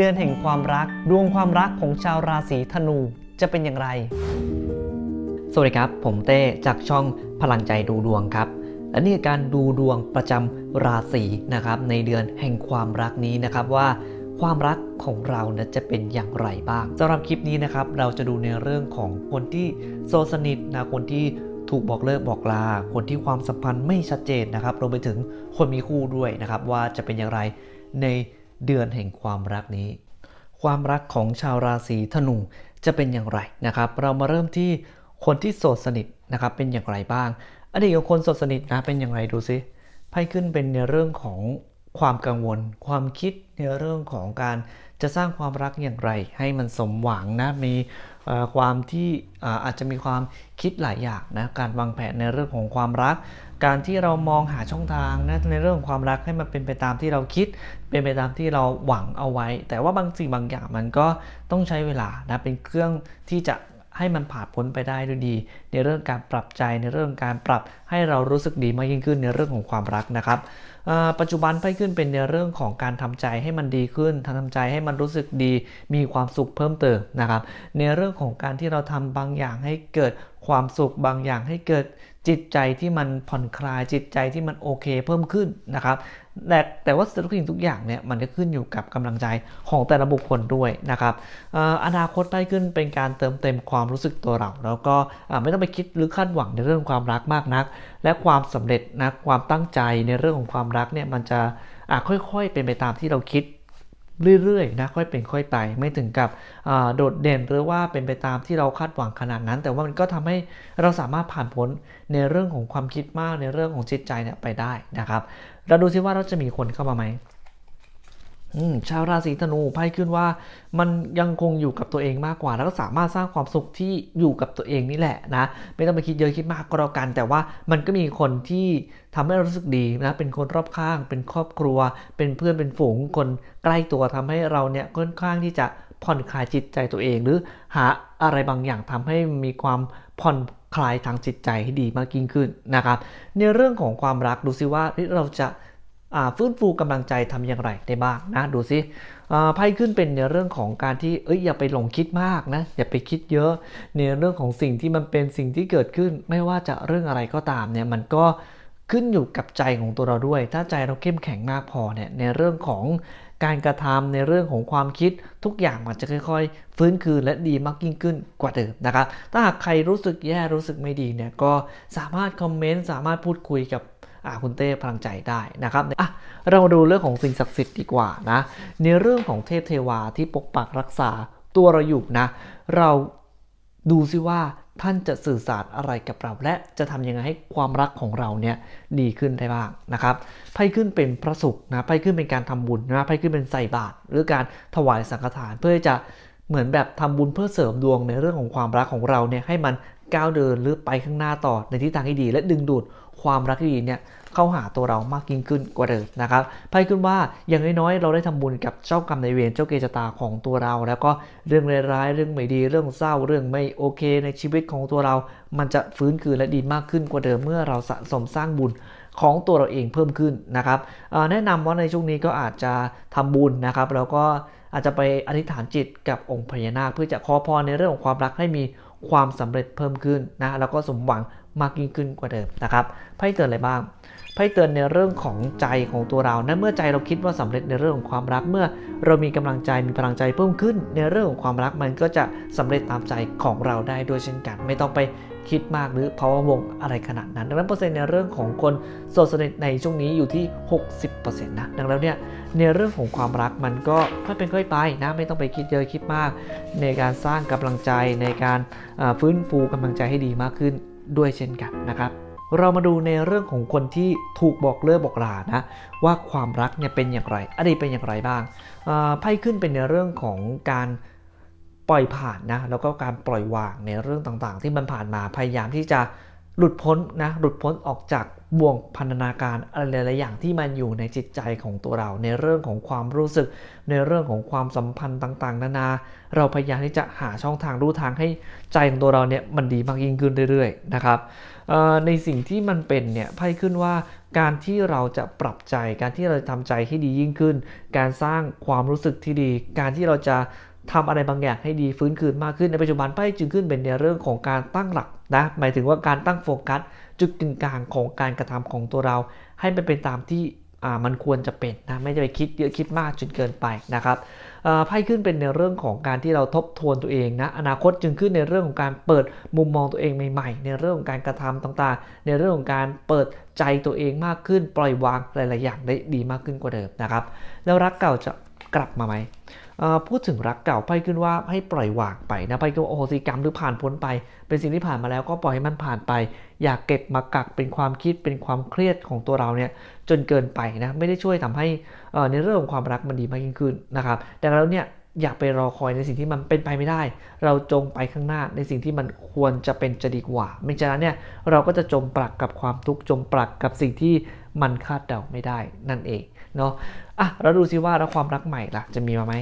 เดือนแห่งความรักดวงความรักของชาวราศีธนูจะเป็นอย่างไร สวัสดีครับ ผมเต้จากช่องพลังใจดูดวงครับ และนี่คือการดูดวงประจำราศีนะครับในเดือนแห่งความรักนี้นะครับว่าความรักของเรานะจะเป็นอย่างไรบ้างสำหรับคลิปนี้นะครับเราจะดูในเรื่องของคนที่โซสนิทนะคนที่ถูกบอกเลิกบอกลา คนที่ความสัมพันธ์ไม่ชัดเจนนะครับรวมไปถึงคนมีคู่ด้วยนะครับว่าจะเป็นอย่างไรใน เดือนแห่งความรักนี้ ความรักของชาวราศีธนูจะเป็นอย่างไรนะครับ เรามาเริ่มที่คนที่โสดสนิทนะครับเป็นอย่างไรบ้างอดีตของคนโสดสนิทนะเป็นอย่างไรดูซิไพ่ขึ้นเป็นในเรื่องของความกังวล ความคิดในเรื่องของการจะสร้างความรักอย่างไร ให้มันสมหวังนะมี ความที่อาจจะมีความคิดหลายอย่างนะการวางแผนในเรื่องของความรัก การที่เรามองหาช่องทางนะในเรื่องของความรักให้มันเป็นไปตามที่เราคิด เป็นไปตามที่เราหวังเอาไว้ แต่ว่าบางสิ่งบางอย่างมันก็ต้องใช้เวลานะเป็นเครื่องที่จะ ให้มันผ่านพ้นไปได้ด้วยดี ในเรื่องการปรับใจในเรื่องการปรับให้เรารู้สึกดีมากยิ่งขึ้นในเรื่องของความรักนะครับปัจจุบันไพ่ขึ้นเป็นในเรื่องของการทำใจให้มันดีขึ้นทำใจให้มันรู้สึกดี มีความสุขเพิ่มเติมนะครับ ในเรื่องของการที่เราทำบางอย่างให้เกิดความสุขบางอย่างให้เกิดจิตใจที่มันผ่อนคลายจิตใจที่มันโอเคเพิ่มขึ้นนะครับ แต่แต่ว่าทุกสิ่งทุกอย่างเนี่ยมันก็ขึ้นอยู่กับกำลังใจของแต่ละบุคคลด้วยนะครับอนาคตได้ขึ้นเป็นการเติมเต็มความรู้สึกตัวเรา แล้วก็ไม่ต้องไปคิดหรือคาดหวังในเรื่องความรักมากนัก และความสำเร็จนะความตั้งใจในเรื่องของความรักเนี่ยมันจะค่อยๆเป็นไปตามที่เราคิดเรื่อยๆนะค่อยเป็นค่อยไปไม่ถึงกับโดดเด่นหรือว่าเป็นไปตามที่เราคาดหวังขนาดนั้น แต่ว่ามันก็ทำให้เราสามารถผ่านพ้นในเรื่องของความคิดมากในเรื่องของจิตใจเนี่ยไปได้นะครับ เราดูซิว่าเราจะมีคนเข้ามาไหมชาวราศีธนูไพ่ขึ้นว่า มันยังคงอยู่กับตัวเองมากกว่า แล้วก็สามารถสร้างความสุขที่อยู่กับตัวเองนี่แหละนะ ไม่ต้องไปคิดเยอะคิดมากก็แล้วกัน แต่ว่ามันก็มีคนที่ทำให้เรารู้สึกดีนะ เป็นคนรอบข้าง เป็นครอบครัว เป็นเพื่อนเป็นฝูง คนใกล้ตัวทำให้เราเนี่ยค่อนข้างที่จะผ่อนคลายจิตใจตัวเอง หรือหาอะไรบางอย่างทำให้มีความผ่อน คลายทางจิตใจให้ดีมากยิ่งขึ้นนะครับในเรื่องของความรักดูซิว่าเฮ้ยเราจะาฟื้นฟูกำลังใจทำอย่างไรได้บ้างนะดูซิไพ่ขึ้นเป็นในเรื่องของการที่เอ้ยอย่าไปหลงคิดมากนะอย่าไปคิดเยอะในเรื่องของสิ่งที่มันเป็นสิ่งที่เกิดขึ้น ไม่ว่าจะเรื่องอะไรก็ตามเนี่ยมันก็ขึ้นอยู่กับใจของตัวเราด้วย ถ้าใจเราเข้มแข็งมากพอเนี่ยในเรื่องของ การกระทำในเรื่องของความคิดทุกอย่างมันจะค่อย ๆ ฟื้นคืนและดีมากยิ่งขึ้นกว่าเดิมนะครับ ถ้าหากใครรู้สึกแย่รู้สึกไม่ดีเนี่ยก็สามารถคอมเมนต์สามารถพูดคุยกับคุณเต้พลังใจได้นะครับอะเรามาดูเรื่องของสิ่งศักดิ์สิทธิ์ดีกว่านะในเรื่องของเทพเทวาที่ปกปักรักษาตัวเราอยู่นะ เราดูซิว่า ท่านจะสื่อสารอะไรกับเรา และจะทำยังไงให้ความรักของเราเนี่ยดีขึ้นได้บ้างนะครับไพ่ขึ้นเป็นพระศุกร์นะไพ่ขึ้นเป็นการทำบุญนะไพ่ขึ้นเป็นใส่บาตรหรือการถวายสังฆทานเพื่อจะเหมือนแบบทำบุญเพื่อเสริมดวงในเรื่องของความรักของเราเนี่ยให้มัน ก้าวเดินหรือไปข้างหน้าต่อในทิศทางที่ดี และดึงดูดความรักที่ดีเนี่ยเข้าหาตัวเรามากยิ่งขึ้นกว่าเดิมนะครับไพ่ขึ้นว่าอย่างน้อยๆเราได้ทำบุญกับเจ้ากรรมนายเวรเจ้าเกจตาของตัวเรา แล้วก็เรื่องร้ายๆเรื่องไม่ดี เรื่องเศร้าเรื่องไม่โอเค ในชีวิตของตัวเรา มันจะฟื้นคืนและดีมากขึ้นกว่าเดิมเมื่อเราสะสมสร้างบุญของตัวเราเองเพิ่มขึ้นนะครับแนะนำว่าในช่วงนี้ก็อาจจะทำบุญนะครับ แล้วก็อาจจะไปอธิษฐานจิตกับองค์พญานาคเพื่อจะขอพรในเรื่องของความรักให้มี ความสำเร็จเพิ่มขึ้นนะแล้วก็สมหวัง มากยิ่งขึ้นกว่าเดิมนะครับไพ่เตือนอะไรบ้างไพ่เตือนในเรื่องของใจของตัวเรานะเมื่อใจเราคิดว่าสำเร็จในเรื่องของความรักเมื่อเรามีกำลังใจมีพลังใจเพิ่มขึ้น ในเรื่องของความรักมันก็จะสำเร็จตามใจของเราได้ด้วยเช่นกัน ไม่ต้องไปคิดมากหรือภาวะวงอะไรขนาดนั้น ดังนั้นเปอร์เซ็นต์ในเรื่องของคนโสดสนิทในช่วงนี้อยู่ที่ 60%นะดังนั้นเนี่ยในเรื่องของความรักมันก็ค่อยเป็นค่อยไปนะไม่ต้องไปคิดเยอะคิดมาก ในการสร้างกำลังใจในการฟื้นฟูกำลังใจให้ดีมากขึ้น ด้วยเช่นกันนะครับ เรามาดูในเรื่องของคนที่ถูกบอกเลิกบอกลานะว่าความรักเนี่ยเป็นอย่างไรอดีตเป็นอย่างไรบ้างไพ่ขึ้นเป็นในเรื่องของการปล่อยผ่านนะแล้วก็การปล่อยวางในเรื่องต่างๆ ที่มันผ่านมาพยายามที่จะหลุดพ้นนะหลุดพ้นออกจาก บ่วงพันธนาการอะไรหลายๆอย่างที่มันอยู่ในจิตใจของตัวเรา ในเรื่องของความรู้สึก ในเรื่องของความสัมพันธ์ต่างๆ นานา เราพยายามที่จะหาช่องทางรู้ทางให้ใจของตัวเราเนี่ยมันดีมากยิ่งขึ้นเรื่อยๆนะครับในสิ่งที่มันเป็นเนี่ยไพ่ขึ้นว่าการที่เราจะปรับใจ การที่เราจะทำใจให้ดียิ่งขึ้น การสร้างความรู้สึกที่ดี การที่เราจะทำอะไรบางอย่างให้ดีฟื้นคืนมากขึ้นในปัจจุบันไพ่จึงขึ้นเป็นในเรื่องของการตั้งหลักนะหมายถึงว่าการตั้งโฟกัส จุดกึ่งกลางของการกระทำของตัวเรา ให้มันเป็นตามที่มันควรจะเป็นนะไม่จะไปคิดเยอะคิดมากจนเกินไปนะครับไพ่ขึ้นเป็นในเรื่องของการที่เราทบทวนตัวเองนะอนาคตจึงขึ้นในเรื่องของการเปิดมุมมองตัวเองใหม่ๆ ในเรื่องของการกระทำต่างๆ ในเรื่องของการเปิดใจตัวเองมากขึ้น ปล่อยวางหลายๆอย่างได้ดีมากขึ้นกว่าเดิมนะครับแล้วรักเก่าจะกลับมาไหมพูดถึงรักเก่าไพ่ขึ้นว่าให้ปล่อยวางไปนะไพ่ก็โอโหสิกรรมหรือผ่านพ้นไป เป็นสิ่งที่ผ่านมาแล้วก็ปล่อยให้มันผ่านไป อย่าเก็บมากักเป็นความคิดเป็นความเครียดของตัวเราเนี่ยจนเกินไปนะไม่ได้ช่วยทำให้ในเรื่องของความรักมันดีมากยิ่งขึ้นนะครับแต่แล้วเนี่ยอย่าไปรอคอยในสิ่งที่มันเป็นไปไม่ได้ เราจงไปข้างหน้าในสิ่งที่มันควรจะเป็นจะดีกว่า ไม่ฉะนั้นเนี่ยเราก็จะจมปลักกับความทุกข์จมปลักกับสิ่งที่มันคาดเดาไม่ได้นั่นเองเนาะอะเราดูซิว่าแล้วความรักใหม่ล่ะจะมีมาไหม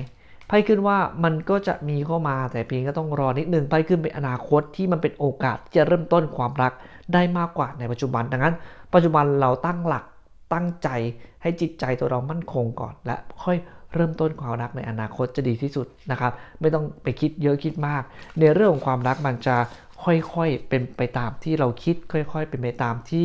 ไพ่ขึ้นว่ามันก็จะมีเข้ามาแต่เพียงก็ต้องรอนิดนึงไพ่ขึ้นเป็นอนาคตที่มันเป็นโอกาสที่จะเริ่มต้นความรัก ได้มากกว่าในปัจจุบัน ดังนั้น ปัจจุบันเราตั้งหลักตั้งใจให้จิตใจตัวเรามั่นคงก่อน และค่อยเริ่มต้นความรักในอนาคตจะดีที่สุดนะครับ ไม่ต้องไปคิดเยอะคิดมาก ในเรื่องของความรักมันจะค่อยๆเป็นไปตามที่เราคิด ค่อย ๆ เป็นไปตามที่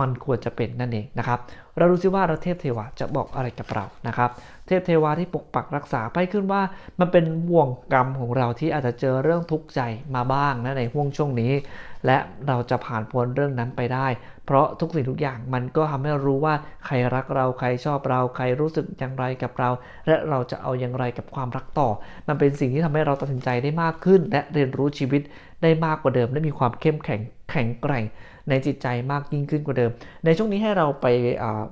มันควรจะเป็นนั่นเองนะครับ เราดูซิว่าเราเทพเทวาจะบอกอะไรกับเรานะครับ เทพเทวาที่ปกปักรักษาไพ่ขึ้นว่า มันเป็นบ่วงกรรมของเราที่อาจจะเจอเรื่องทุกข์ใจมาบ้างนะในห่วงช่วงนี้ และเราจะผ่านพ้นเรื่องนั้นไปได้ เพราะทุกสิ่งทุกอย่างมันก็ทำให้เรารู้ว่าใครรักเราใครชอบเราใครรู้สึกอย่างไรกับเรา และเราจะเอาอย่างไรกับความรักต่อ มันเป็นสิ่งที่ทำให้เราตัดสินใจได้มากขึ้น และเรียนรู้ชีวิตได้มากกว่าเดิมได้มีความเข้มแข็งแข็งแกร่ง ในจิตใจมากยิ่งขึ้นกว่าเดิม ในช่วงนี้ให้เราไป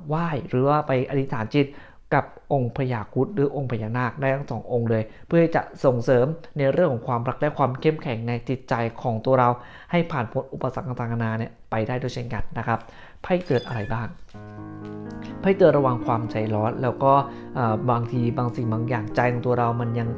ไหว้หรือว่าไปอธิษฐานจิตกับองค์พญาคุดหรือองค์พญานาคได้ทั้งสององค์เลย เพื่อจะส่งเสริมในเรื่องของความรักและความเข้มแข็งในจิตใจของตัวเรา ให้ผ่านพ้นอุปสรรคต่างๆนานาเนี่ยไปได้ด้วยเช่นกันนะครับไพ่เกิดอะไรบ้าง ไพ่เตือนระวังความใจร้อน แล้วก็บางทีบางสิ่งบางอย่างใจของตัวเรามันยัง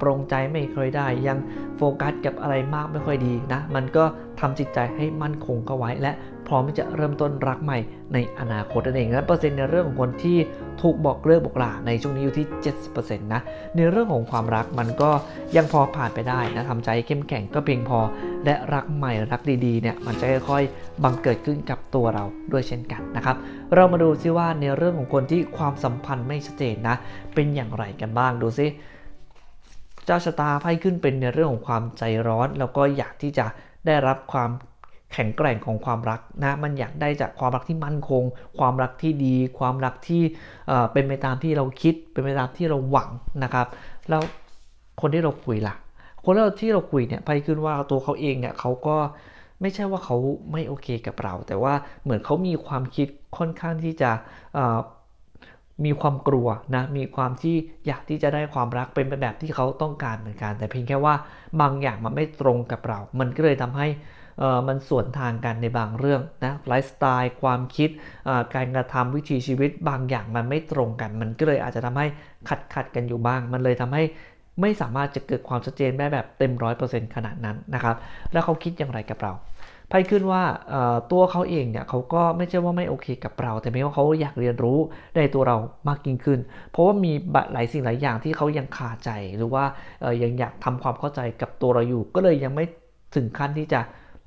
ปรงใจไม่ค่อยได้ยังโฟกัสกับอะไรมากไม่ค่อยดีนะมันก็ทำจิตใจให้มั่นคงเข้าไว้ และพร้อมที่จะเริ่มต้นรักใหม่ในอนาคตนั่นเองและเปอร์เซ็นต์ในเรื่องของคนที่ถูกบอกเลิกบอกลาในช่วงนี้อยู่ที่ 70%นะในเรื่องของความรักมันก็ยังพอผ่านไปได้นะทำใจเข้มแข็งก็เพียงพอ และรักใหม่รักดีๆเนี่ยมันจะค่อยๆ บังเกิดขึ้นกับตัวเราด้วยเช่นกันนะครับ เรามาดูซิว่าในเรื่องของคนที่ความสัมพันธ์ไม่ชัดเจนนะ เป็นอย่างไรกันบ้างดูซิเจ้าชะตาไพ่ขึ้นเป็นในเรื่องของความใจร้อน แล้วก็อยากที่จะได้รับความแข็งแกร่งของความรักนะมันอยากได้จากความรักที่มั่นคง ความรักที่ดี ความรักที่เป็นไปตามที่เราคิด เป็นไปตามที่เราหวังนะครับ แล้วคนที่เราคุยล่ะ คนที่เราคุยเนี่ยไพ่ขึ้นว่าตัวเขาเองเนี่ยเขาก็ ไม่ใช่ว่าเขาไม่โอเคกับเรา แต่ว่าเหมือนเขามีความคิดค่อนข้างที่จะมีความกลัวนะมีความที่อยากที่จะได้ความรักเป็นแบบที่เขาต้องการเหมือนกัน แต่เพียงแค่ว่าบางอย่างมันไม่ตรงกับเรา มันก็เลยทำให้มันสวนทางกันในบางเรื่องนะไลฟ์สไตล์ความคิดการกระทำวิถีชีวิตบางอย่างมันไม่ตรงกัน มันก็เลยอาจจะทำให้ขัดขัดกันอยู่บ้าง มันเลยทำให้ ไม่สามารถจะเกิดความชัดเจนได้แบบเต็มร้อยเปอร์เซ็นต์ขนาดนั้นนะครับ แล้วเขาคิดอย่างไรกับเราไพ่ขึ้นว่าตัวเขาเองเนี่ยเขาก็ไม่ใช่ว่าไม่โอเคกับเรา แต่ไม่ว่าเขาอยากเรียนรู้ในตัวเรามากยิ่งขึ้น เพราะว่ามีหลายสิ่งหลายอย่างที่เขายังคาใจหรือว่ายังอยากทำความเข้าใจกับตัวเราอยู่ ก็เลยยังไม่ถึงขั้นที่จะ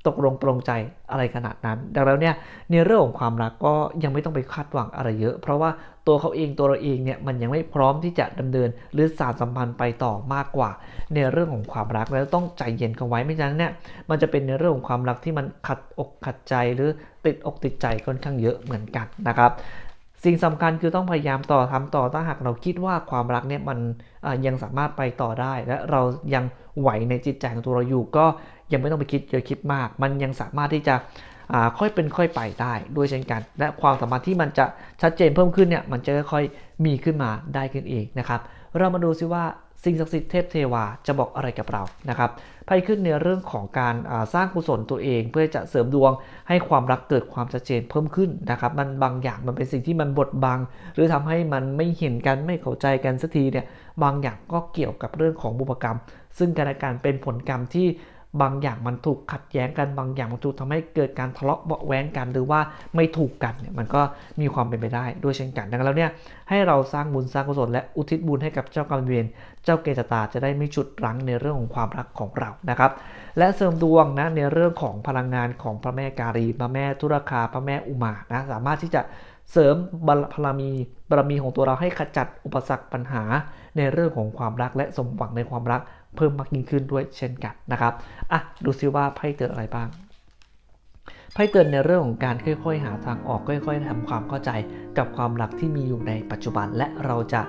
ตกลงปรงใจอะไรขนาดนั้น ดังนั้นเนี่ยในเรื่องของความรักก็ยังไม่ต้องไปคาดหวังอะไรเยอะ เพราะว่าตัวเขาเองตัวเราเองเนี่ยมันยังไม่พร้อมที่จะดำเนินหรือสานสัมพันธ์ไปต่อมากกว่า ในเรื่องของความรักแล้วต้องใจเย็นกันไว้ไม่ฉะนั้นเนี่ยมันจะเป็นในเรื่องของความรักที่มันขัดอกขัดใจหรือติดอกติดใจค่อนข้างเยอะเหมือนกันนะครับ สิ่งสำคัญคือต้องพยายามต่อทำต่อถ้าหากเราคิดว่าความรักเนี่ยมันยังสามารถไปต่อได้ และเรายังไหวในจิตใจของตัวเราอยู่ก็ยังไม่ต้องไปคิดเยอะคิดมาก มันยังสามารถที่จะค่อยเป็นค่อยไปได้ด้วยเช่นกัน และความสามารถที่มันจะชัดเจนเพิ่มขึ้นเนี่ยมันจะค่อยๆมีขึ้นมาได้ขึ้นเองนะครับ เรามาดูซิว่า สิ่งศักดิ์สิทธิ์เทพเทวาจะบอกอะไรกับเรานะครับไพ่ขึ้นในเรื่องของการสร้างกุศลตัวเอง เพื่อจะเสริมดวงให้ความรักเกิดความชัดเจนเพิ่มขึ้นนะครับมันบางอย่างมันเป็นสิ่งที่มันบดบัง หรือทำให้มันไม่เห็นกันไม่เข้าใจกันสักทีเนี่ยบางอย่างก็เกี่ยวกับเรื่องของบุพกรรม ซึ่งการการเป็นผลกรรมที่ บางอย่างมันถูกขัดแย้งกันบางอย่างมันถูกทำให้เกิดการทะเลาะเบาแว้งกันหรือว่าไม่ถูกกันเนี่ยมันก็มีความเป็นไปได้ด้วยเช่นกันดังนั้นแล้วเนี่ยให้เราสร้างบุญสร้างกุศลและอุทิศบุญให้กับเจ้ากรรมเวรเจ้าเกศตาจะได้ไม่ฉุดรั้งในเรื่องของความรักของเรานะครับ และเสริมดวงนะในเรื่องของพลังงานของพระแม่การีพระแม่ทุรคาพระแม่อุมานะสามารถที่จะเสริมบารมีบารมีของตัวเราให้ขจัดอุปสรรคปัญหาในเรื่องของความรักและสมหวังในความรัก เพิ่มมากยิ่งขึ้นด้วยเช่นกันนะครับอะดูซิว่าไพ่เตือนอะไรบ้างไพ่เตือนในเรื่องของการค่อย ๆ หาทางออกค่อย ๆทำความเข้าใจกับความรักที่มีอยู่ในปัจจุบัน และเราจะ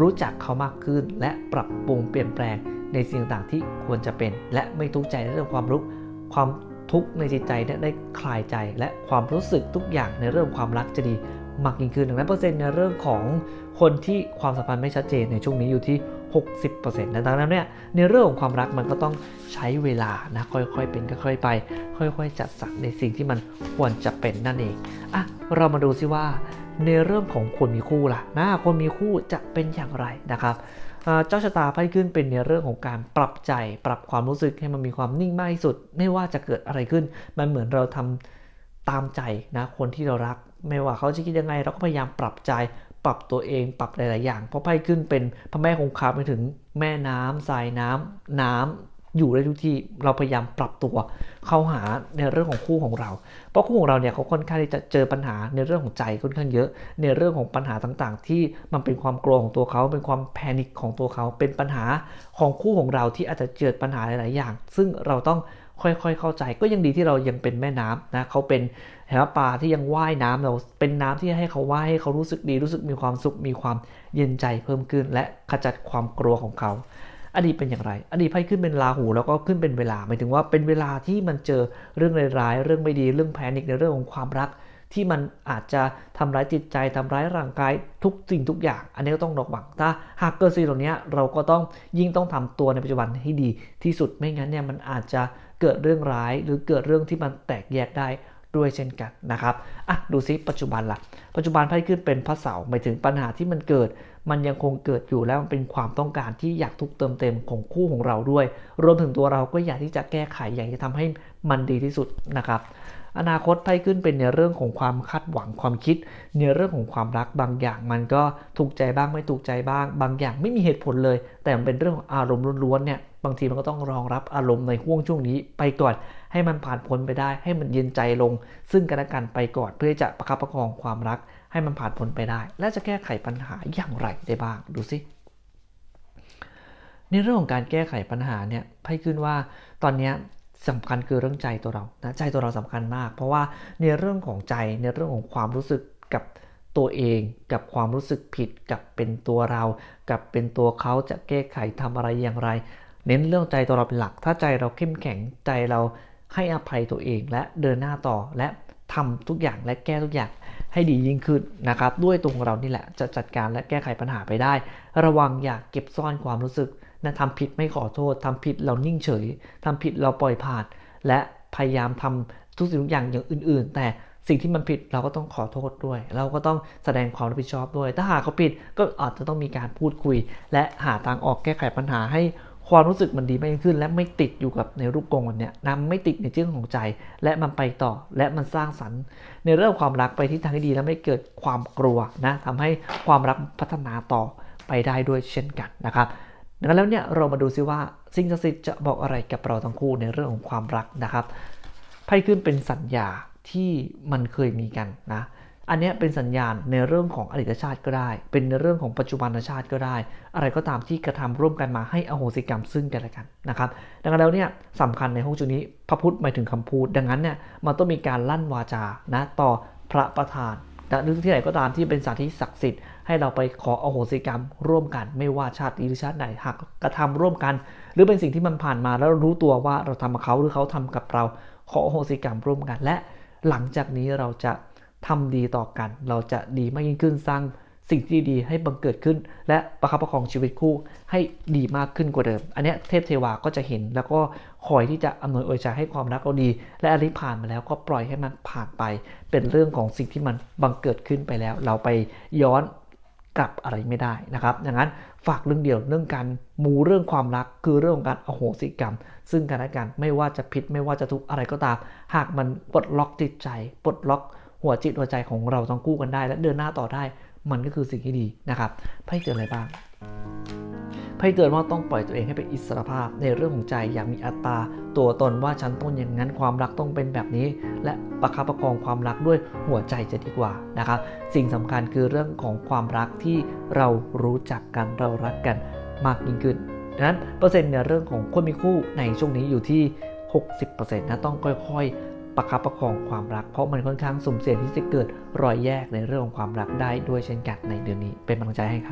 รู้จักเขามากขึ้น และปรับปรุงเปลี่ยนแปลงในสิ่งต่างๆที่ควรจะเป็น และไม่ทุกข์ใจในเรื่องความรู้ความทุกข์ในจิตใจได้คลายใจ และความรู้สึกทุกอย่างในเรื่องความรักจะดีมากยิ่งขึ้นดังนั้นเปอร์เซ็นต์ในเรื่องของคนที่ความสัมพันธ์ไม่ชัดเจนในช่วงนี้อยู่ที่ 60%นะดังนั้นเนี่ยในเรื่องของความรักมันก็ต้องใช้เวลานะค่อยๆเป็นค่อยๆไป ค่อยๆ จัดสรรในสิ่งที่มันควรจะเป็นนั่นเองอะเรามาดูซิว่าในเรื่องของคนมีคู่ล่ะนะคนมีคู่จะเป็นอย่างไรนะครับเจ้าชะตาไพ่ขึ้นเป็นในเรื่องของการปรับใจปรับความรู้สึกให้มันมีความนิ่งมากที่สุด ไม่ว่าจะเกิดอะไรขึ้น มันเหมือนเราทำตามใจนะคนที่เรารัก ไม่ว่าเขาจะคิดยังไง เราก็พยายามปรับใจ ปรับตัวเองปรับหลาย ๆ อย่าง เพราะไพ่ขึ้นเป็นพระแม่คงคาไปถึงแม่น้ำทรายน้ำน้ำอยู่ได้ทุกที่เราพยายามปรับตัว เข้าหาในเรื่องของคู่ของเรา เพราะคู่ของเราเนี่ยเขาค่อนข้างที่จะเจอปัญหาในเรื่องของใจค่อนข้างเยอะ ในเรื่องของปัญหาต่างๆ ที่มันเป็นความกลัวของตัวเขาเป็นความแพนิคของตัวเขาเป็นปัญหาของคู่ของเราที่อาจจะเจอปัญหาหลายๆอย่าง ซึ่งเราต้อง ค่อยๆ เข้าใจก็ยังดีที่เรายังเป็นแม่น้ำนะเขาเป็นแหปลาที่ยังว่ายน้ำเราเป็นน้ำที่ให้เขาว่ายให้เขารู้สึกดีรู้สึกมีความสุขมีความเย็นใจเพิ่มขึ้น และขจัดความกลัวของเขา อดีตเป็นอย่างไร อดีตไพ่ขึ้นเป็นราหูแล้วก็ขึ้นเป็นเวลาหมายถึงว่าเป็นเวลาที่มันเจอเรื่องร้ายเรื่องไม่ดีเรื่องแพนิคในเรื่องของความรัก ที่มันอาจจะทำร้ายจิตใจทำร้ายร่างกายทุกสิ่งทุกอย่าง อันนี้ก็ต้องระวังถ้าหากเกิดสิ่งเหล่านี้เราก็ต้องยิ่งต้องทำตัวในปัจจุบันให้ดีที่สุดไม่งั้นเนี่ยมันอาจจะ เกิดเรื่องร้ายหรือเกิดเรื่องที่มันแตกแยกได้ด้วยเช่นกันนะครับอะดูซิปัจจุบันละ่ะ ปัจจุบันไพ่ขึ้นเป็นพระเสาหมายถึงปัญหาที่มันเกิด มันยังคงเกิดอยู่แล้วมันเป็นความต้องการที่อยากทุกเติมเต็มของคู่ของเราด้วย รวมถึงตัวเราก็อยากที่จะแก้ไขอยากจะทำให้มันดีที่สุดนะครับอนาคตไพ่ขึ้นเป็นในเรื่องของความคาดหวังความคิด ในเรื่องของความรักบางอย่างมันก็ถูกใจบ้างไม่ถูกใจบ้าง บางอย่างไม่มีเหตุผลเลย แต่มันเป็นเรื่องของอารมณ์ล้วนๆเนี่ย บางทีมันก็ต้องรองรับอารมณ์ในห่วงช่วงนี้ไปก่อน ให้มันผ่านพ้นไปได้ ให้มันเย็นใจลง ซึ่งกันและกันไปก่อนเพื่อจะประคับประคองความรัก ให้มันผ่านพ้นไปได้ และจะแก้ไขปัญหาอย่างไรได้บ้างดูสิในเรื่องของการแก้ไขปัญหาเนี่ยไพ่ขึ้นว่าตอนนี้สำคัญคือเรื่องใจตัวเรานะใจตัวเราสำคัญมาก เพราะว่าในเรื่องของใจในเรื่องของความรู้สึกกับตัวเองกับความรู้สึกผิดกับเป็นตัวเรา กับเป็นตัวเขาจะแก้ไขทำอะไรอย่างไร เน้นเรื่องใจตัวเราเป็นหลัก ถ้าใจเราเข้มแข็งใจเราให้อภัยตัวเองและเดินหน้าต่อและทำทุกอย่างและแก้ทุกอย่างให้ดียิ่งขึ้นนะครับ ด้วยตัวของเรานี่แหละจะจัดการและแก้ไขปัญหาไปได้ ระวังอย่าเก็บซ่อนความรู้สึกนะทำผิดไม่ขอโทษทำผิดเรานิ่งเฉยทำผิดเราปล่อยผ่าน และพยายามทำทุกสิ่งทุกอย่างอย่างอื่น ๆ แต่สิ่งที่มันผิดเราก็ต้องขอโทษด้วย เราก็ต้องแสดงความรับผิดชอบด้วย ถ้าหากเขาผิดก็อาจจะต้องมีการพูดคุย และหาทางออกแก้ไขปัญหาให้ ความรู้สึกมันดีมากขึ้น และไม่ติดอยู่กับในรูปกงแบบเนี้ยนำไม่ติดในเรื่องของใจ และมันไปต่อและมันสร้างสรรค์ ในเรื่องความรักไปที่ทางที่ดีแล้วไม่เกิดความกลัวนะทำให้ความรักพัฒนาต่อไปได้ด้วยเช่นกันนะครับดังนั้นแล้วเนี่ยเรามาดูซิว่าสิ่งศักดิ์สิทธิ์จะบอกอะไรกับเราทั้งคู่ในเรื่องของความรักนะครับไพ่ขึ้นเป็นสัญญาที่มันเคยมีกันนะ อันนี้เป็นสัญญาณในเรื่องของอดีตชาติก็ได้ เป็นในเรื่องของปัจจุบันชาติก็ได้ อะไรก็ตามที่กระทำร่วมกันมาให้อโหสิกรรมซึ่งกันและกันนะครับ ดังนั้นแล้วเนี่ยสำคัญในห้องจุนี้พระพุทธหมายถึงคำพูด ดังนั้นเนี่ยมันต้องมีการลั่นวาจานะต่อพระประธานหรือที่ไหนก็ตามที่เป็นสถานที่ศักดิ์สิทธิ์ให้เราไปขออโหสิกรรมร่วมกัน ไม่ว่าชาติหรือชาติไหนหากกระทำร่วมกัน หรือเป็นสิ่งที่มันผ่านมาแล้วรู้ตัวว่าเราทำกับเขาหรือเขาทำกับเรา ขออโหสิกรรมร่วมกันและ หลังจากนี้เราจะ ทำดีต่อกัน เราจะดีมากยิ่งขึ้นสร้างสิ่งที่ดีให้บังเกิดขึ้น และประคับประคองชีวิตคู่ให้ดีมากขึ้นกว่าเดิม อันนี้เทพเทวาก็จะเห็นแล้วก็คอยที่จะอำนวยอวยใจให้ความรักเราดี และอันนี้ผ่านมาแล้วก็ปล่อยให้มันผ่านไป เป็นเรื่องของสิ่งที่มันบังเกิดขึ้นไปแล้ว เราไปย้อนกลับอะไรไม่ได้นะครับดังนั้นฝากเรื่องเดียวเรื่องการมูเรื่องความรักคือเรื่องของการอโหสิกรรม ซึ่งกันและกันไม่ว่าจะผิดไม่ว่าจะทุกอะไรก็ตาม หากมันปลดล็อกจิตใจปลดล็อก หัวจิตหัวใจของเราทั้งคู่กันได้ และเดินหน้าต่อได้ มันก็คือสิ่งที่ดีนะครับไพ่เตือนอะไรบ้างไพ่เตือนว่าต้องปล่อยตัวเองให้เป็นอิสรภาพ ในเรื่องของใจอย่างมีอัตราตัวตนว่าฉันต้องอย่างนั้นความรักต้องเป็นแบบนี้ และประคับประคองความรักด้วยหัวใจจะดีกว่านะครับ สิ่งสำคัญคือเรื่องของความรักที่เรารู้จักกันเรารักกันมากยิ่งขึ้นดังนั้นเปอร์เซ็นต์ในเรื่องของคนมีคู่ในช่วงนี้อยู่ที่ 60%นะต้องค่อยๆ ประคับประคองความรัก เพราะมันค่อนข้างสุ่มเสี่ยงที่จะเกิดรอยแยกในเรื่องของความรักได้ด้วยเช่นกันในเดือนนี้เป็นกำลังใจให้ครับ